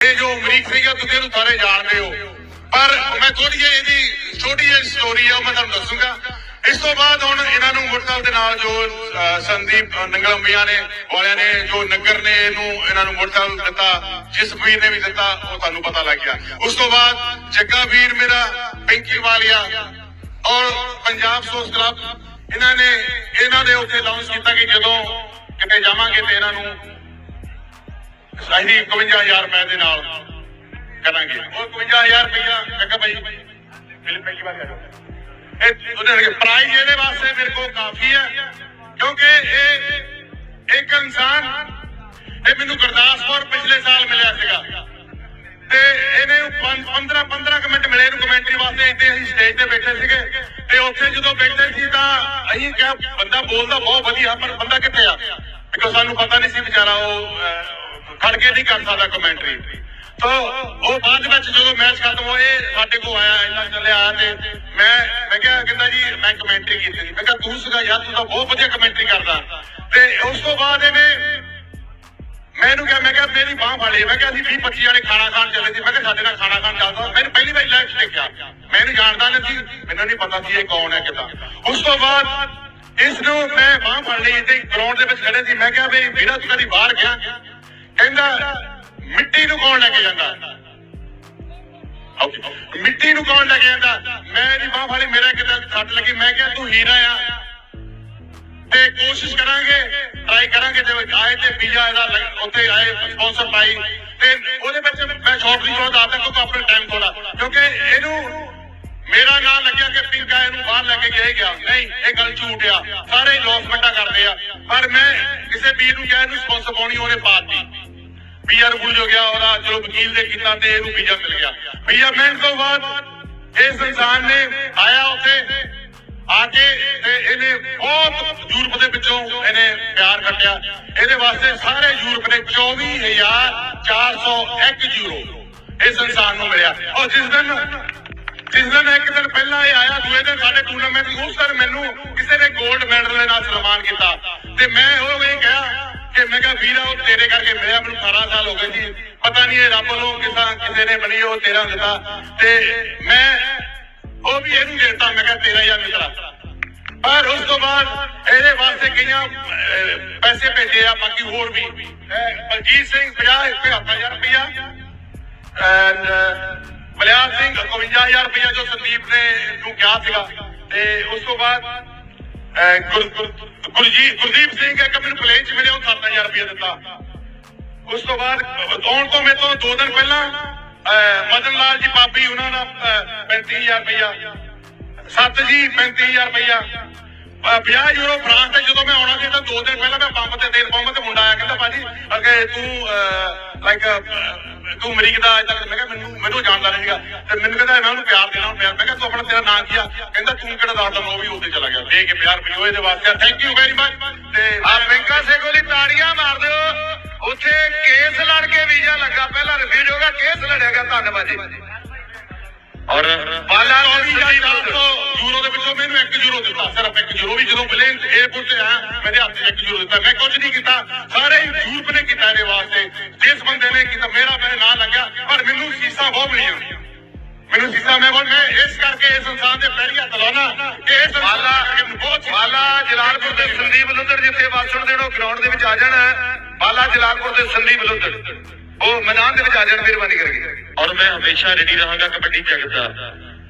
ਇਹ ਜੋ ਅਮਰੀਕ ਸੀਗਾ ਤੁਸੀਂ ਇਹਨੂੰ ਸਾਰੇ ਜਾਣਦੇ ਹੋ। ਪਰ ਮੈਂ ਥੋੜੀ ਜਿਹੀ ਇਹਦੀ ਛੋਟੀ ਜਿਹੀ ਸਟੋਰੀ ਆ, ਮੈਂ ਤੁਹਾਨੂੰ ਦੱਸੂਗਾ। ਇਸ ਤੋਂ ਬਾਅਦ ਹੁਣ ਇਹਨਾਂ ਨੂੰ ਮੁਰਤਲ ਦੇ ਨਾਲ ਜੋ ਸੰਦੀਪ ਨੰਗਲੰਬੀਆਂ ਨੇ, ਵਾਲਿਆਂ ਨੇ, ਜੋ ਨਗਰ ਨੇ ਇਹਨੂੰ ਇਹਨਾਂ ਨੂੰ ਮੁਰਤਲ ਦਿੱਤਾ, ਜਿਸ ਵੀਰ ਨੇ ਵੀ ਦਿੱਤਾ, ਉਹ ਤੁਹਾਨੂੰ ਪਤਾ ਲੱਗ ਗਿਆ। ਉਸ ਤੋਂ ਬਾਅਦ ਜੱਗਾ ਵੀਰ ਮੇਰਾ, ਪਿੰਕੀ ਵਾਲੀਆ, ਔਰ ਪੰਜਾਬ ਸੋਸ ਕਲੱਬ ਇਹਨਾਂ ਨੇ, ਇਹਨਾਂ ਦੇ ਉੱਤੇ ਲਾਂਚ ਕੀਤਾ ਕਿ ਜਦੋਂ ਕਿਤੇ ਜਾਵਾਂਗੇ ਤੇ ਇਹਨਾਂ ਨੂੰ ਅਸੀਂ 51000 ਰੁਪਏ ਦੇ ਨਾਲ ਕਰਾਂਗੇ। ਉਹ 51000 ਰੁਪਇਆ ਮੈਂ ਭਾਈ ਫਿਲਮ ਪਹਿਲੀ ਵਾਰ ਆਇਆ ਇਹ ਉਹਦੇ ਪ੍ਰਾਈਜ਼ ਇਹਦੇ ਵਾਸਤੇ ਮੇਰੇ ਕੋਲ ਕਾਫੀ ਹੈ, ਕਿਉਂਕਿ ਇਹ ਇੱਕ ਇਨਸਾਨ, ਇਹ ਮੈਨੂੰ ਗੁਰਦਾਸਪੁਰ ਪਿਛਲੇ ਸਾਲ ਮਿਲਿਆ ਸੀਗਾ। ਤੇ ਇਹਨੇ 15 15 ਕੁ ਮਿੰਟ ਮਿਲੇ ਇਹਨੂੰ ਕਮੈਂਟਰੀ ਵਾਸਤੇ ਇੱਥੇ ਅਸੀਂ ਸਟੇਜ ਤੇ ਬੈਠੇ ਸੀਗੇ। ਤੇ ਉੱਥੇ ਜਦੋਂ ਬੈਠੇ ਸੀ ਤਾਂ ਅਸੀਂ ਕਿਹਾ, ਬੰਦਾ ਬੋਲਦਾ ਬਹੁਤ ਵਧੀਆ, ਪਰ ਬੰਦਾ ਕਿੱਥੇ ਆ? ਕਿਉਂਕਿ ਸਾਨੂੰ ਪਤਾ ਨਹੀਂ ਸੀ ਵਿਚਾਰਾ ਉਹ ਖੜ ਕੇ ਨਹੀਂ ਕਰ ਸਕਦਾ ਕਮੈਂਟਰੀ ਤੋ ਉਹ ਬਾਅਦ ਵਿੱਚ ਜਦੋਂ ਮੈਚ ਖਤਮ ਹੋਏ ਸਾਡੇ ਕੋਲ ਆਇਆ, ਇੰਨਾ ਚੱਲਿਆ ਤੇ ਮੈਂ ਮੈਂ ਕਿਹਾ ਕਹਿੰਦਾ ਜੀ, ਮੈਂ ਕਮੈਂਟਰੀ ਕੀਤੀ। ਮੈਂ ਕਿਹਾ ਤੂੰ ਸੀਗਾ ਯਾਰ, ਤੂੰ ਤਾਂ ਬਹੁਤ ਵਧੀਆ ਕਮੈਂਟਰੀ ਕਰਦਾ। ਤੇ ਉਸ ਤੋਂ ਬਾਅਦ ਇਹਨੇ ਮੈਨੂੰ ਕਿਹਾ, ਮੈਂ ਕਿਹਾ, ਮੇਰੀ ਬਾਹ ਫਾੜੀ ਮੈਂ ਕਿਹਾ, ਅਸੀਂ 20 25 ਜਣੇ ਖਾਣਾ ਖਾਣ ਚੱਲੇ ਸੀ। ਮੈਂ ਕਿਹਾ, ਸਾਡੇ ਨਾਲ ਖਾਣਾ ਖਾਣ ਚੱਲਦਾ ਮੈਨੂੰ ਪਹਿਲੀ ਵਾਰ ਲਾਈਵ 'ਚ ਦੇਖਿਆ ਮੈਂ ਜਾਣਦਾ ਨਹੀਂ ਸੀ। ਮੈਨੂੰ ਨਹੀਂ ਪਤਾ ਸੀ ਇਹ ਕੌਣ ਹੈ, ਕਿਦਾਂ। ਉਸ ਤੋਂ ਬਾਅਦ ਇਸ ਨੂੰ ਮੈਂ ਬਾਹ ਫੜ ਲਈ ਤੇ ਗਰਾਊਂਡ ਦੇ ਵਿੱਚ ਖੜੇ ਸੀ। ਮੈਂ ਕਿਹਾ ਮੇਰੀ ਵੀਰਾ, ਤੂੰ ਕਦੀ ਬਾਹਰ ਗਿਆ? ਕਹਿੰਦਾ, ਮਿੱਟੀ ਨੂੰ ਕੌਣ ਲੈ ਕੇ ਜਾਂਦਾ? ਮਿੱਟੀ ਨੂੰ ਕੌਣ ਲੈ ਕੇ ਜਾਂਦਾ? ਮੈਂ ਇਹਦੀ ਬਾਹ ਫੜੀ ਮੇਰਾ ਕਿਤੇ ਸੱਟ ਲੱਗੀ। ਮੈਂ ਕਿਹਾ, ਤੂੰ ਹੀਰਾ ਆ। ਤੇ ਕੋਸ਼ਿਸ਼ ਕਰਾਂਗੇ ਟਰਾਈ ਕਰਾਂਗੇ ਜੇ ਆਏ ਤੇ ਪੀਜ਼ਾ ਇਹਦਾ ਲੱਗ- ਆਏ ਸਪਾਂਸਰ ਪਾਈ। ਤੇ ਉਹਦੇ ਵਿੱਚ ਮੈਂ ਸ਼ਾਰਟ ਨਹੀਂ ਚਾਹੁੰਦਾ ਆਦਾ ਕਿਉਂਕਿ ਆਪਣੇ ਟਾਈਮ ਥੋੜਾ ਕਿਉਂਕਿ ਇਹਨੂੰ ਮੇਰਾ ਨਾਮ ਲੱਗਿਆ ਕਿ ਪਿੰਕਾ ਇਹਨੂੰ ਬਾਹਰ ਲੈ ਕੇ ਗਿਆ ਗਿਆ। ਨਹੀਂ, ਇਹ ਗੱਲ ਝੂਠ ਆ। ਸਾਰੇ ਲੌਸਮੈਂਟਾਂ ਕਰਦੇ ਆ। ਪਰ ਮੈਂ ਕਿਸੇ ਵੀਰ ਨੂੰ ਕਿਹਾ ਇਹਨੂੰ ਸਪਾਂਸਰ ਪਾਉਣੀ, ਉਹਨੇ ਪਾਤੀ। ਪੀਆਰ ਰੂਲ ਹੋ ਗਿਆ, ਉਹਦਾ ਚਲੋ ਵਕੀਲ ਦੇ ਕੀਤਾ ਤੇ ਇਹਨੂੰ ਵੀਜ਼ਾ ਮਿਲ ਗਿਆ। ਵੀਜ਼ਾ ਮਿਲਣ ਤੋਂ ਬਾਅਦ ਇਸ ਇਨਸਾਨ ਨੇ ਆਇਆ ਉੱਥੇ। ਆ ਇਹਨੇ ਬਹੁਤ ਯੂਰਪ ਦੇ ਵਿੱਚੋਂ ਇਹਨੇ ਪਿਆਰ ਕੱਟਿਆ। ਇਹਦੇ ਵਾਸਤੇ ਸਾਰੇ ਯੂਰਪ ਨੇ 24401 ਯੂਰੋ ਇਸ ਇਨਸਾਨ ਨੂੰ ਮਿਲਿਆ। ਔਰ ਜਿਸ ਦਿਨ ਜਿਸ ਦਿਨ ਇੱਕ ਦਿਨ ਪਹਿਲਾਂ ਇਹ ਆਇਆ, ਦੂਏ ਦਿਨ ਸਾਡੇ ਟੂਰਨਾਮੈਂਟ ਨੂੰ ਉਸ ਦਿਨ ਮੈਨੂੰ ਕਿਸੇ ਨੇ 골ਡ ਮੈਡਲ ਦੇ ਨਾਲ ਸਨਮਾਨ ਕੀਤਾ। ਤੇ ਮੈਂ ਉਹ ਇਹ ਕਿਹਾ ਕਿ ਮੈਂ ਕਿਹਾ, ਵੀਰਾ, ਉਹ ਤੇਰੇ ਕਰਕੇ ਮਿਲਿਆ, ਮੈਨੂੰ 18 ਸਾਲ ਹੋ ਗਏ ਸੀ ਪਤਾ ਨਹੀਂ ਇਹ ਰੱਬ ਵੱਲੋਂ ਕਿਸਾ ਕਿਸੇ ਨੇ ਬਣੀ, ਉਹ ਤੇਰਾ ਦਿੱਤਾ। ਤੇ ਮੈਂ ਉਹ ਵੀ ਇਹਨੂੰ ਦੇਤਾ। ਮੈਂ ਕਿਹਾ, ਤੇਰਾ ਹੀ ਆ ਮਿੱਤਰਾ। ਪਰ ਉਸ ਤੋਂ ਬਾਅਦ ਇਹਦੇ ਵਾਸਤੇ ਕਈਆਂ ਪੈਸੇ ਭੇਜੇ ਆ, ਬਾਕੀ ਹੋਰ ਵੀ। ਬਲਜੀਤ ਸਿੰਘ 50 75000 ਰੁਪਇਆ ਐਂਡ ਬਲਿਆਰ ਸਿੰਘ 51000 ਰੁਪਇਆ ਜੋ ਸੰਦੀਪ ਨੇ ਨੂੰ ਕਿਹਾ ਸੀਗਾ। ਤੇ ਉਸ ਤੋਂ ਬਾਅਦ ਗੁਰਜੀਤ, ਗੁਰਦੀਪ ਸਿੰਘ ਇੱਕ ਮੈਨੂੰ ਪਲੇਨ ਚ ਮਿਲਿਆ, ਉਹ 7000 ਰੁਪਇਆ ਦਿੱਤਾ। ਉਸ ਤੋਂ ਬਾਅਦ, ਆਉਣ ਤੋਂ ਮੇਰੇ ਤੋਂ ਦੋ ਦਿਨ ਪਹਿਲਾਂ ਮਦਨ ਲਾਲ ਜੀ ਪਾਪੀ ਉਹਨਾਂ ਦਾ ਅਹ, 35000 ਰੁਪਇਆ ਸੱਤ ਜੀ 35000 ਰੁਪਇਆ 50 ਯੂਰੋ ਫਰਾਂਸ ਤੇ ਜਦੋਂ ਮੈਂ ਆਉਣਾ ਸੀ ਤਾਂ ਦੋ ਦਿਨ ਪਹਿਲਾਂ ਮੈਂ ਪੰਪ ਤੇ ਤੇਲ ਪੰਪ ਤੇ ਮੁੰਡਾ ਆਇਆ ਕਹਿੰਦਾ ਭਾਜੀ ਅਗੇ ਤੂੰ ਲਾਈਕ ਤੂੰ ਅਮਰੀਕ ਦਾ ਅਜੇ ਤੱਕ ਮੈਂ ਕਿਹਾ ਮੈਨੂੰ ਮੈਨੂੰ ਜਾਣਦਾ ਨਹੀਂ ਸੀਗਾ ਤੇ ਮੈਨੂੰ ਕਹਿੰਦਾ ਮੈਂ ਉਹਨੂੰ ਪਿਆਰ ਦੇਣਾ ਪਿਆਰ ਮੈਂ ਕਿਹਾ ਤੂੰ ਆਪਣਾ ਤੇਰਾ ਨਾਂ ਕੀ ਆ? ਕਹਿੰਦਾ ਤੂੰ ਕਿਹੜਾ ਦੱਸਦਾ ਮੈਂ ਉਹ ਵੀ ਉੱਥੇ ਚਲਾ ਗਿਆ। ਦੇ ਕੇ ਪਿਆਰ ਮੈਨੂੰ ਇਹਦੇ ਵਾਸਤੇ। ਥੈਂਕ ਯੂ ਵੈਰੀ ਮਚ ਤੇ ਆ ਵੈਂਕਾ ਸੇਗੋ ਲਈ ਤਾੜੀਆਂ ਮਾਰ ਦਿਓ। ਉੱਥੇ ਕੇਸ ਲੜ ਕੇ ਵੀਜ਼ਾ ਲੱਗਾ ਪਹਿਲਾਂ ਰਿਫਿਊਜ ਹੋ ਗਿਆ ਕੇਸ ਲੜਿਆਗਾ ਧੰਨਵਾਦ ਜੀ। ਔਰ ਬਾਲਾ ਵੀ ਯੂਰੋ ਦੇ ਵਿੱਚੋਂ ਮੈਨੂੰ 1 ਯੂਰੋ ਦਿੱਤਾ ਸਿਰਫ 1 ਯੂਰੋ ਵੀ ਜਦੋਂ ਪਲੇਨ 에어ਪੋਰਟ ਤੇ ਆਇਆ ਮੇਰੇ ਹੱਥ 'ਚ 1 ਯੂਰੋ ਦਿੱਤਾ। ਮੈਂ ਕੁਝ ਨਹੀਂ ਕੀਤਾ ਸਾਰੇ ਯੂਰਪ ਨੇ ਕੀਤਾ ਇਹਦੇ ਵਾਸਤੇ। ਜਿਸ ਬੰਦੇ ਨੇ ਕੀਤਾ ਮੇਰਾ ਮੇਰੇ ਨਾਂ ਲੱਗਿਆ ਪਰ ਮੈਨੂੰ ਸੀਸਾਂ ਬਹੁਤ ਮਿਲੀਆਂ। ਮੈਨੂੰ ਸੀਸਾਂ ਮੈਂ ਬੋਲ ਮੈਂ ਇਸ ਕਰਕੇ ਇਸ ਇਨਸਾਨ ਦੇ ਪੈਰੀ ਹੱਥ ਲਾਉਣਾ ਕਿ ਇਸ ਬਾਲਾ ਬਹੁਤ ਬਾਲਾ ਜਲਾਲਪੁਰ ਦੇ ਸੰਦੀਪ ਲੁੱਧਰ ਜਿੱਥੇ ਵਾਸਣ ਦੇਣੋ ਗਰਾਊਂਡ ਦੇ ਵਿੱਚ ਆ ਜਾਣ। ਬਾਲਾ ਜਲਾਲਪੁਰ ਦੇ ਸੰਦੀਪ ਲੁੱਧਰ ਉਹ ਮੈਦਾਨ ਦੇ ਵਿੱਚ ਆ ਜਾਣ, ਮਿਹਰਬਾਨੀ ਕਰਕੇ ਔਰ ਮੈਂ ਹਮੇਸ਼ਾ ਰੈਡੀ ਰਹਾਂਗਾ ਕਬੱਡੀ ਜਗਤ ਦਾ।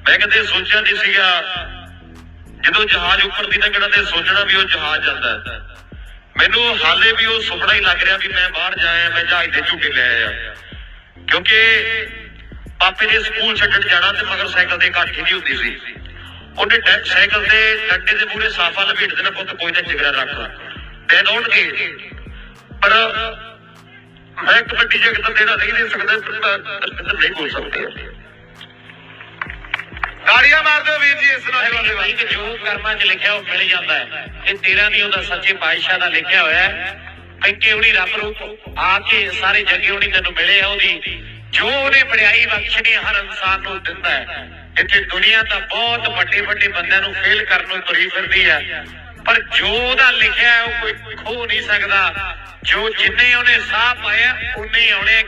ਮੈਂ ਕਦੇ ਸੋਚਿਆ ਨਹੀਂ ਸੀਗਾ, ਜਦੋਂ ਜਹਾਜ਼ ਉੱਪਰ ਦੀ ਲੰਘਣਾ ਤੇ ਸੋਚਣਾ ਵੀ ਉਹ ਜਹਾਜ਼ ਜਾਂਦਾ ਹੈ। ਮੈਨੂੰ ਹਾਲੇ ਵੀ ਉਹ ਸੁਪਨਾ ਹੀ ਲੱਗ ਰਿਹਾ ਵੀ ਮੈਂ ਬਾਹਰ ਜਾਇਆ, ਮੈਂ ਜਹਾਜ਼ ਦੇ ਝੂਟੇ ਲੈ ਆਇਆ। ਕਿਉਂਕਿ ਪਾਪੇ ਨੇ ਸਕੂਲ ਛੱਡਣ ਜਾਣਾ ਤੇ ਮਗਰ ਸਾਈਕਲ ਤੇ ਕਾਠੀ ਨਹੀਂ ਹੁੰਦੀ ਸੀ। ਉਹਨੇ ਟੈ- ਸਾਈਕਲ ਤੇ ਡੰਡੇ ਦੇ ਮੂਹਰੇ ਸਾਫਾ ਲਪੇਟ ਦੇਣਾ, ਪੁੱਤ ਕੋਈ ਨਾ ਜਿਗਰਾ ਰੱਖ ਤੇ ਦੌੜਨਗੇ ਪਰ ਮੈਂ ਕਬੱਡੀ ਜਗਤ ਦੇਣਾ ਨਹੀਂ ਦੇ ਸਕਦਾ ਪਰ ਨਹੀਂ ਬੋਲ ਸਕਦੇ। ਤਾੜੀਆਂ ਮਾਰ ਦਿਓ ਵੀਰ ਜੀ ਇਸ ਦੇ ਭਾਈ ਕਿ ਜੋ ਕਰਮਾਂ 'ਚ ਲਿਖਿਆ ਉਹ ਮਿਲ ਜਾਂਦਾ ਹੈ। ਇਹ ਤੇਰਾ ਨਹੀਂ ਉਹਦਾ ਸੱਚੇ ਪਾਤਸ਼ਾਹ ਦਾ ਲਿਖਿਆ ਹੋਇਆ ਹੈ। ਪੈਕੇ ਉਹਨੀ ਰੱਬ ਰੂਪ ਆ ਕੇ ਸਾਰੇ ਜੱਗੇ ਉਹਨੀ ਤੈਨੂੰ ਮਿਲੇ ਆ ਉਹਦੀ ਜੋ ਉਹਨੇ ਬੜਾਈ ਬਖਸ਼ਣੀ ਹਰ ਇਨਸਾਨ ਨੂੰ ਦਿੰਦਾ ਹੈ। ਇੱਥੇ ਦੁਨੀਆ ਤਾਂ ਬਹੁਤ ਵੱਡੇ ਵੱਡੇ ਬੰਦਿਆਂ ਨੂੰ ਫੇਲ ਕਰਨ ਨੂੰ ਤੁਰੀ ਫਿਰਦੀ ਹੈ। ਪਰ ਜੋ ਉਹਦਾ ਲਿਖਿਆ ਉਹ ਕੋਈ ਖੋ ਨਹੀਂ ਸਕਦਾ। ਜੋ ਜਿੰਨੇ ਉਹਨੇ ਸਾਹ ਪਾਇਆ ਉਨੇ ਹੀ ਆਉਣੇ